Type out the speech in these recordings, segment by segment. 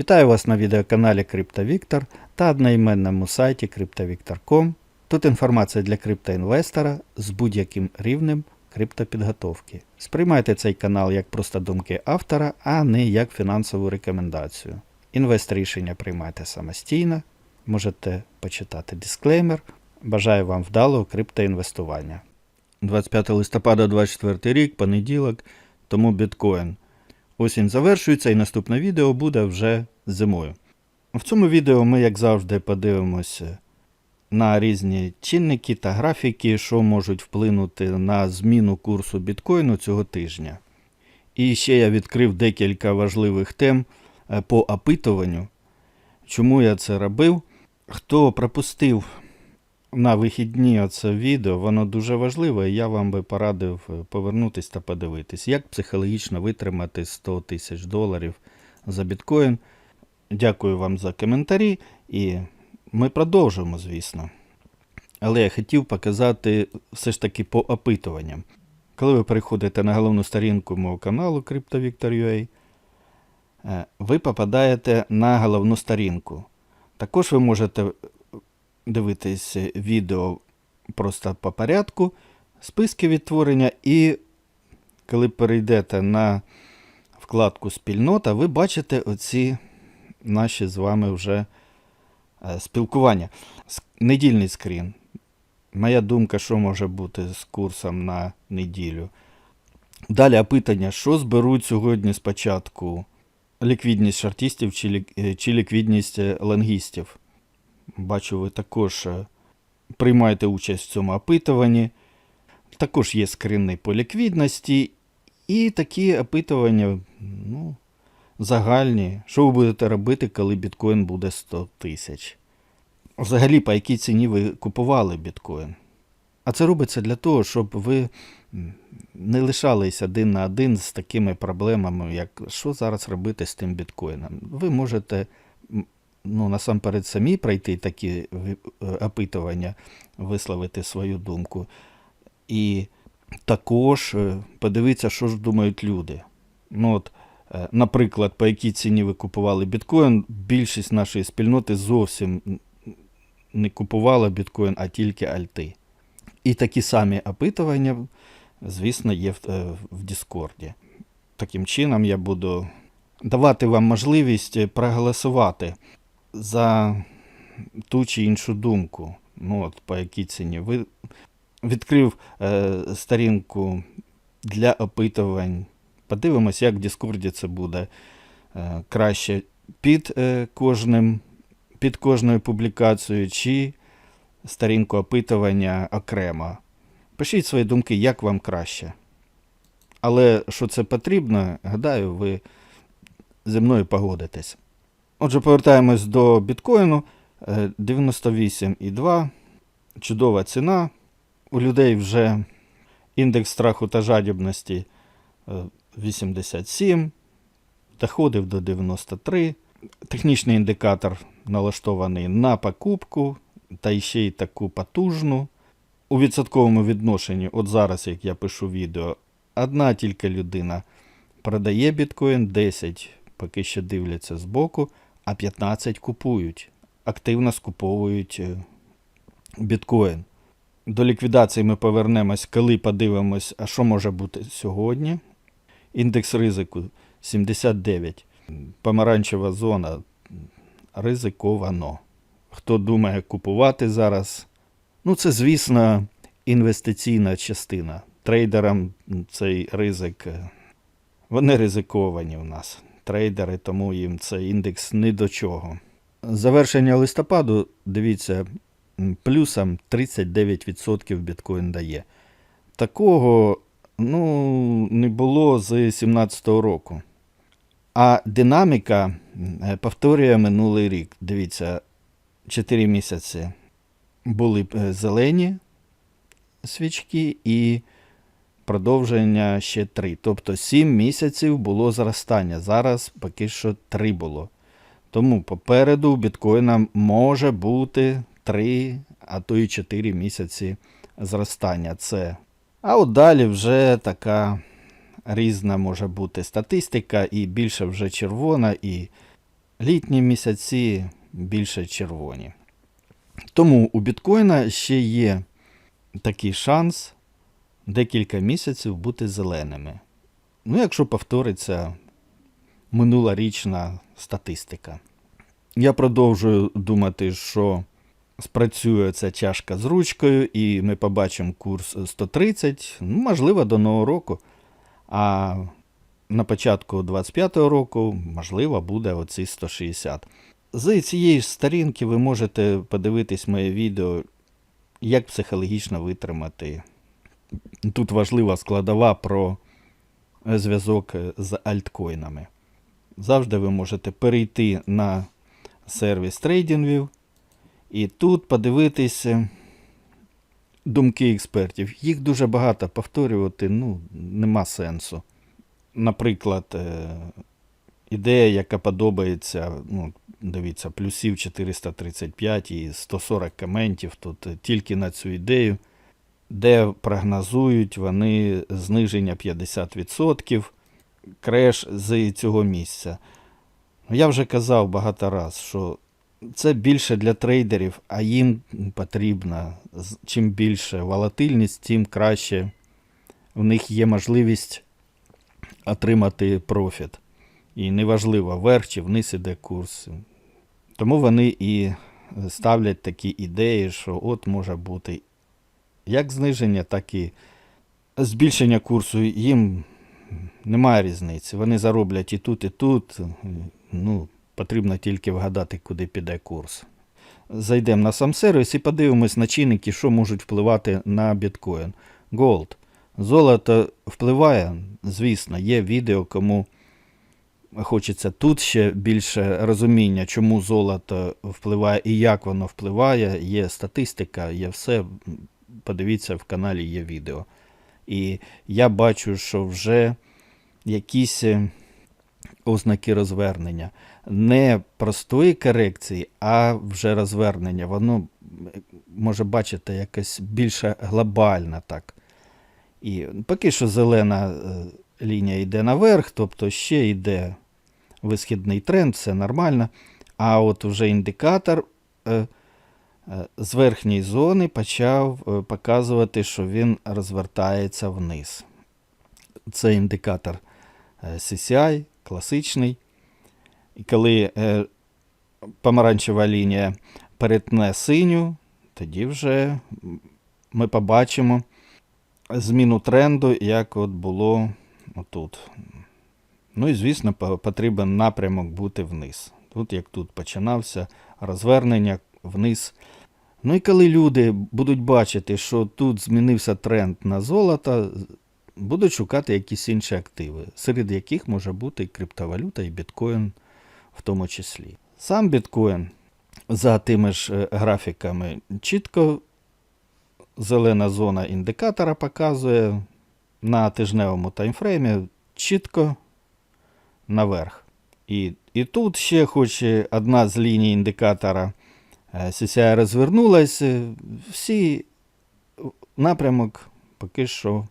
Вітаю вас на відеоканалі CryptoVictor та одноіменному сайті CryptoVictor.com. Тут інформація для криптоінвестора з будь-яким рівнем криптопідготовки. Сприймайте цей канал як просто думки автора, а не як фінансову рекомендацію. Інвест рішення приймайте самостійно, можете почитати дисклеймер. Бажаю вам вдалого криптоінвестування. 25 листопада 24 рік, понеділок, тому біткоін. Осінь завершується і наступне відео буде вже зимою. В цьому відео ми, як завжди, подивимося на різні чинники та графіки, що можуть вплинути на зміну курсу біткоїну цього тижня. І ще я відкрив декілька важливих тем е, по опитуванню. Чому я це робив? Хто пропустив на вихідні оце відео, воно дуже важливе, і я вам би порадив е, повернутися та подивитись, як психологічно витримати 100 тисяч доларів за біткоін. Дякую вам за коментарі, і ми продовжимо, звісно. Але я хотів показати все ж таки по опитуванням. Коли ви переходите на головну сторінку мого каналу CryptoVictor.ua, е, ви попадаєте на головну сторінку. Також ви можете дивитись відео просто по порядку, списки відтворення, і коли перейдете на вкладку Спільнота, ви бачите оці наші з вами вже е, спілкування. Недільний скрін. Моя думка, що може бути з курсом на неділю. Далі опитання, що зберуть сьогодні спочатку? Ліквідність шартистів чи, е, ліквідність е, лонгістів? Бачу, ви також е, приймаєте участь в цьому опитуванні. Також є скрини по ліквідності. І такі опитування ну, загальні. Що ви будете робити, коли біткоін буде 100 тисяч? Взагалі, по якій ціні ви купували біткоін? А це робиться для того, щоб ви не лишались один на один з такими проблемами, як що зараз робити з тим біткоїном. Ви можете ну, насамперед самі пройти такі е, опитування, висловити свою думку. І також е, подивитися, що ж думають люди. Ну, от, е, наприклад, по якій ціні ви купували біткоін, більшість нашої спільноти зовсім не купувала біткоін, а тільки альти. І такі самі опитування, звісно, є в, в Діскорді. Таким чином, я буду давати вам можливість проголосувати за ту чи іншу думку. Ну, от по якій ціні. Ви відкрив е, сторінку для опитувань. Подивимось, як в Діскорді це буде е, краще під, е, кожним, під кожною публікацією, чи сторінку опитування окремо. Пишіть свої думки, як вам краще. Але що це потрібно, гадаю, ви зі мною погодитесь. Отже, повертаємось до біткоїну. Е, 98,2. Чудова ціна. У людей вже індекс страху та жадібності е, 87, доходив до 93. Технічний індикатор налаштований на покупку та ще й таку потужну. У відсотковому відношенні, от зараз, як я пишу відео, одна тільки людина продає біткоін, 10 поки що дивляться збоку, а 15 купують, активно скуповують е, біткоін. До ліквідації ми повернемось, коли подивимось, а що може бути сьогодні. Індекс ризику 79. Помаранчева зона ризиковано. Хто думає купувати зараз? Ну, це, звісно, інвестиційна частина. Трейдерам цей ризик. е, Вони ризиковані у нас. Трейдери, тому їм цей індекс ні до чого. Завершення листопаду, дивіться, плюсом 39% біткоін дає. Такого ну, не було з 2017 року. А динаміка е, повторює минулий рік. Дивіться, 4 місяці були е, зелені свічки і продовження ще 3. Тобто 7 місяців було зростання. Зараз поки що 3 було. Тому попереду у біткоїна може бути 3, а то і 4 місяці зростання. Це. А от далі вже така різна може бути статистика, і більше вже червона, і літні місяці більше червоні. Тому у біткоїна ще є такий шанс декілька місяців бути зеленими. Ну, якщо повториться минулорічна статистика. Я продовжую думати, що спрацює ця чашка з ручкою, і ми побачимо курс 130, ну, можливо, до нового року. А на початку 25-го року, можливо, буде оці 160. З цієї ж сторінки ви можете подивитись моє відео, як психологічно витримати. Тут важлива складова про зв'язок з альткоїнами. Завжди ви можете перейти на сервіс TradingView і тут подивитися думки експертів. Їх дуже багато повторювати, ну, нема сенсу. Наприклад, е, ідея, яка подобається, ну, дивіться, плюсів 435 і 140 коментів тут е, тільки на цю ідею, де прогнозують вони зниження 50%, креш з цього місця. Я вже казав багато раз, що це більше для трейдерів, а їм потрібно, чим більше волатильність, тим краще в них є можливість отримати профіт. І неважливо, вверх чи вниз іде курс. Тому вони і ставлять такі ідеї, що от може бути як зниження, так і збільшення курсу. Їм немає різниці. Вони зароблять і тут, і тут. Ну, потрібно тільки вгадати, куди піде курс. Зайдемо на сам сервіс і подивимось на чинники, що можуть впливати на біткоін. Gold. Золото впливає, звісно, є відео, кому хочеться тут ще більше розуміння, чому золото впливає і як воно впливає. Є статистика, є все. Подивіться, в каналі є відео. І я бачу, що вже якісь е, ознаки розвернення. Не простої корекції, а вже розвернення. Воно може бачити якось більше глобально так. І поки що зелена е, лінія йде наверх, тобто ще йде висхідний тренд, все нормально. А от вже індикатор е, з верхньої зони почав е, показувати, що він розвертається вниз. Це індикатор е, CCI, класичний. І коли е, помаранчева лінія перетне синю, тоді вже ми побачимо зміну тренду, як от було отут. Ну і, звісно, потрібен напрямок бути вниз. Тут, як тут починався, розвернення вниз. Ну і коли люди будуть бачити, що тут змінився тренд на золото, будуть шукати якісь інші активи, серед яких може бути і криптовалюта, і біткоін в тому числі. Сам біткоін за тими ж е, графіками чітко зелена зона індикатора показує на тижневому таймфреймі чітко наверх. І, і тут ще, хоч одна з ліній індикатора CCI розвернулась, е, всі напрямок поки що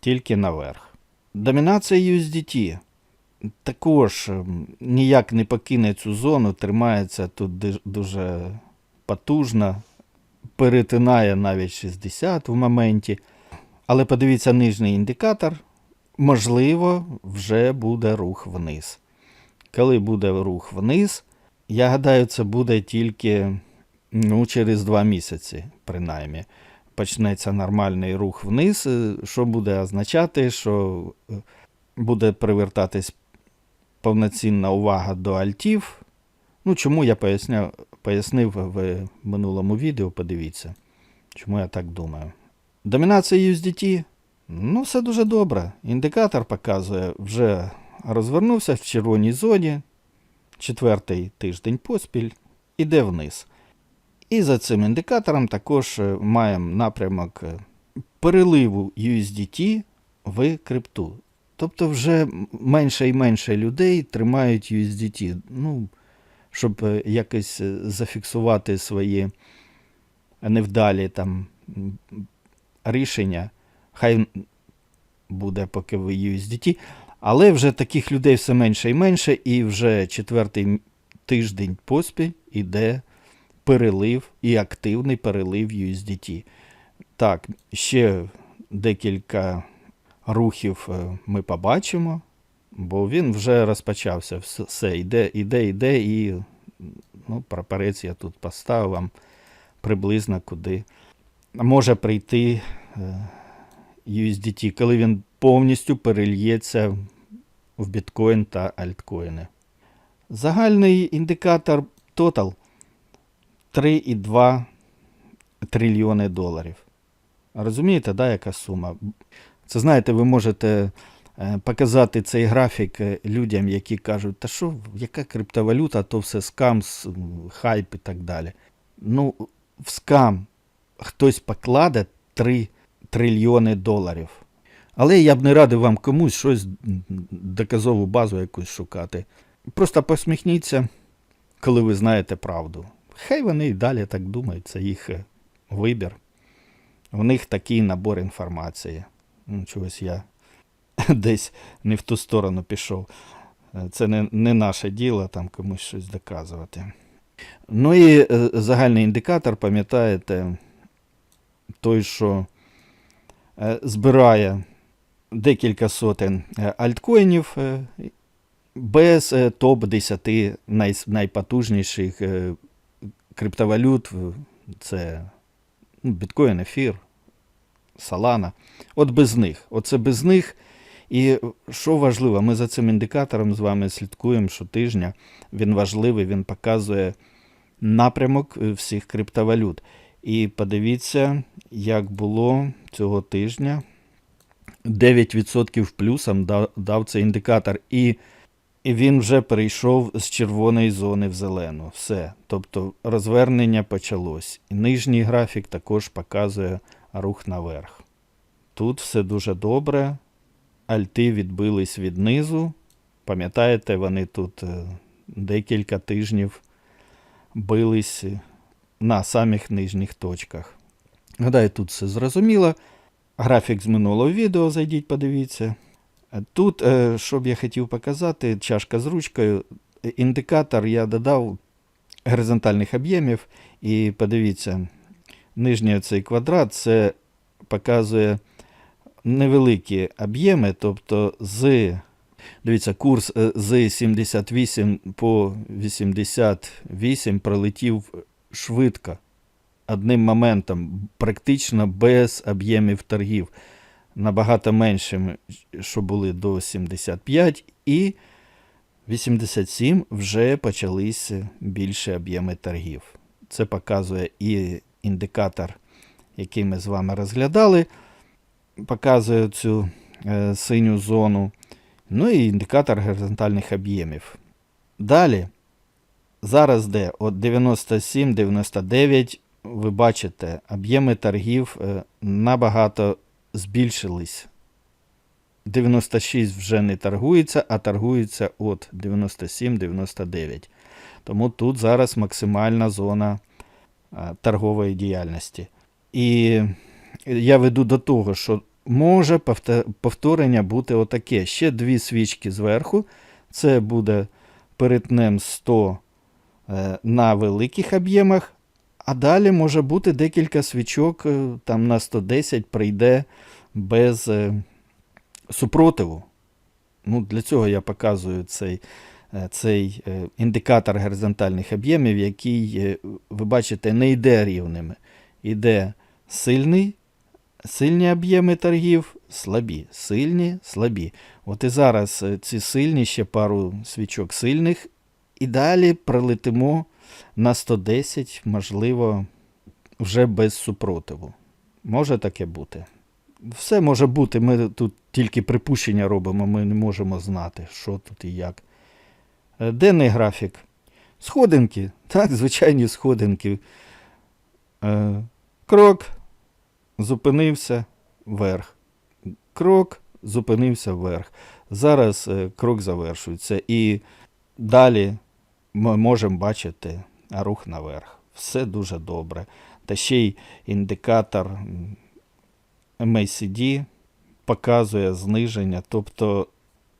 тільки наверх. Домінація USDT також ем, ніяк не покине цю зону, тримається тут дуже потужно, перетинає навіть 60 в моменті. Але подивіться нижній індикатор, можливо, вже буде рух вниз. Коли буде рух вниз, я гадаю, це буде тільки ну, через 2 місяці, принаймні. Почнеться нормальний рух вниз, е, що буде означати, що е, буде привертатись повноцінна увага до альтів. Ну, чому я поясняв, пояснив в минулому відео, подивіться, чому я так думаю. Домінація USDT, ну, все дуже добре. Індикатор показує, вже розвернувся в червоній зоні, четвертий тиждень поспіль, іде вниз. І за цим індикатором також е, маємо напрямок е, переливу USDT в крипту. Тобто вже менше і менше людей тримають USDT. Ну, щоб е, якось зафіксувати свої невдалі там рішення. Хай буде поки в USDT. Але вже таких людей все менше і менше, і вже четвертий тиждень поспіль іде перелив і активний перелив USDT. Так, ще декілька рухів е, ми побачимо, бо він вже розпочався. Все, йде, іде, іде, і ну, прапорець я тут поставив вам приблизно куди може прийти е, USDT, коли він повністю перельється в біткоін та альткоїни. Загальний індикатор Total 3,2 трильйони доларів. Розумієте, да, яка сума? Це знаєте, ви можете е, показати цей графік е, людям, які кажуть, та що, яка криптовалюта, то все скам, хайп і так далі. Ну, в скам хтось покладе 3 трильйони доларів. Але я б не радив вам комусь щось доказову базу якусь шукати. Просто посміхніться, коли ви знаєте правду. Хай вони і далі так думають, це їх е, вибір. В них такий набор інформації. Ну, чогось я десь не в ту сторону пішов. Е, Це не, не наше діло там комусь щось доказувати. Ну і е, загальний індикатор, пам'ятаєте, той, що збирає декілька сотень альткоїнів без е, топ-10 най, найпотужніших криптовалют. Це ну, біткоін, ефір, Solana. От без них. Оце без них. І що важливо, ми за цим індикатором з вами слідкуємо щотижня. Він важливий, він показує напрямок е, всіх криптовалют. І подивіться, як було цього тижня. 9% плюсом дав цей індикатор. І, і він вже перейшов з червоної зони в зелену. Все. Тобто розвернення почалось. І нижній графік також показує рух наверх. Тут все дуже добре. Альти відбились від низу. Пам'ятаєте, вони тут е, декілька тижнів бились на самих нижніх точках. Гадаю, тут все зрозуміло. Графік з минулого відео, зайдіть, подивіться. Тут, е, що б я хотів показати, чашка з ручкою. Індикатор я додав горизонтальних об'ємів. І подивіться, нижній цей квадрат це показує невеликі об'єми, тобто з Дивіться, курс е, з 78 по 88 пролетів швидко, одним моментом, практично без об'ємів торгів, набагато меншими, що були до 75, і 87 вже почалися більші об'єми торгів. Це показує і індикатор, який ми з вами розглядали, показує цю е, синю зону. Ну і індикатор горизонтальних об'ємів. Далі, зараз де от 97-99, ви бачите, об'єми торгів е, набагато збільшились. 96 вже не торгується, а торгується от 97-99. Тому тут зараз максимальна зона торгової діяльності. І я веду до того, що може повторення бути отаке. Ще дві свічки зверху. Це буде перетнем 100 е, на великих об'ємах, а далі може бути декілька свічок е, там на 110 прийде без е, супротиву. Ну, для цього я показую цей, е, цей індикатор горизонтальних об'ємів, який, ви бачите, не йде рівними. Іде сильний Сильні об'єми торгів, слабі, сильні, слабі. От і зараз ці сильні, ще пару свічок сильних, і далі пролетимо на 110, можливо, вже без супротиву. Може таке бути. Все може бути, ми тут тільки припущення робимо, ми не можемо знати, що тут і як. Е, Денний графік. Сходинки, так, звичайні сходинки. Е, Крок, зупинився вверх. Крок, зупинився вверх. Зараз е, крок завершується. І далі ми можемо бачити рух наверх. Все дуже добре. Та ще й індикатор MACD показує зниження, тобто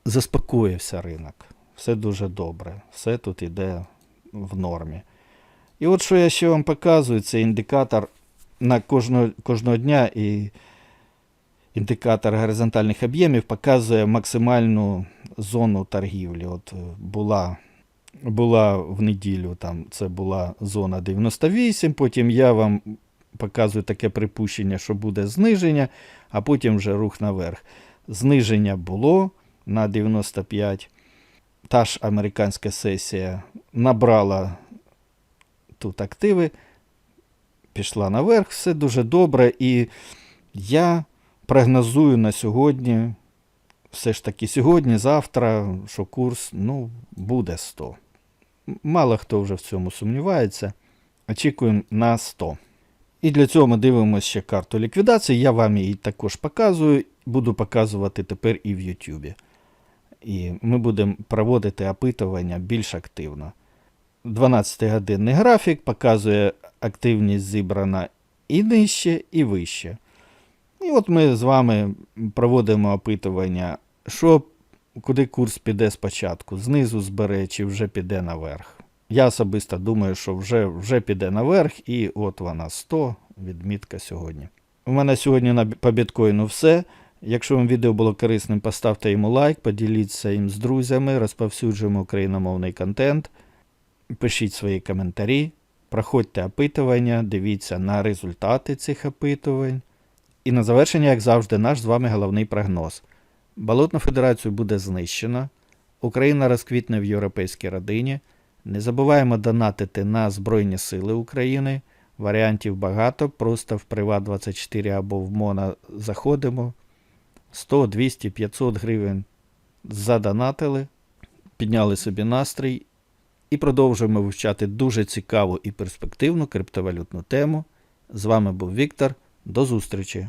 заспокоївся ринок. Все дуже добре. Все тут іде в нормі. І от що я ще вам показую, це індикатор на кожного, кожного дня і індикатор горизонтальних об'ємів показує максимальну зону торгівлі. От була, була в неділю, там це була зона 98, потім я вам показую таке припущення, що буде зниження, а потім вже рух наверх. Зниження було на 95. Та ж американська сесія набрала тут активи, пішла наверх, все дуже добре. І я прогнозую на сьогодні, все ж таки сьогодні, завтра, що курс ну, буде 100. Мало хто вже в цьому сумнівається. Очікуємо на 100. І для цього ми дивимося ще карту ліквідації. Я вам її також показую, буду показувати тепер і в Ютубі. І ми будемо проводити опитування більш активно. 12-годинний графік показує активність зібрана і нижче, і вище. І от ми з вами проводимо опитування, що, куди курс піде спочатку, знизу збере чи вже піде наверх. Я особисто думаю, що вже, вже піде наверх, і от вона 100, відмітка сьогодні. У мене сьогодні на, по біткоїну все. Якщо вам відео було корисним, поставте йому лайк, поділіться їм з друзями, розповсюджуємо україномовний контент. Пишіть свої коментарі, проходьте опитування, дивіться на результати цих опитувань. І на завершення, як завжди, наш з вами головний прогноз. Болотну федерацію буде знищено, Україна розквітне в європейській родині. Не забуваємо донатити на Збройні Сили України. Варіантів багато, просто в Приват24 або в Мона заходимо. 100, 200, 500 гривень задонатили, підняли собі настрій і продовжуємо вивчати дуже цікаву і перспективну криптовалютну тему. З вами був Віктор. До зустрічі!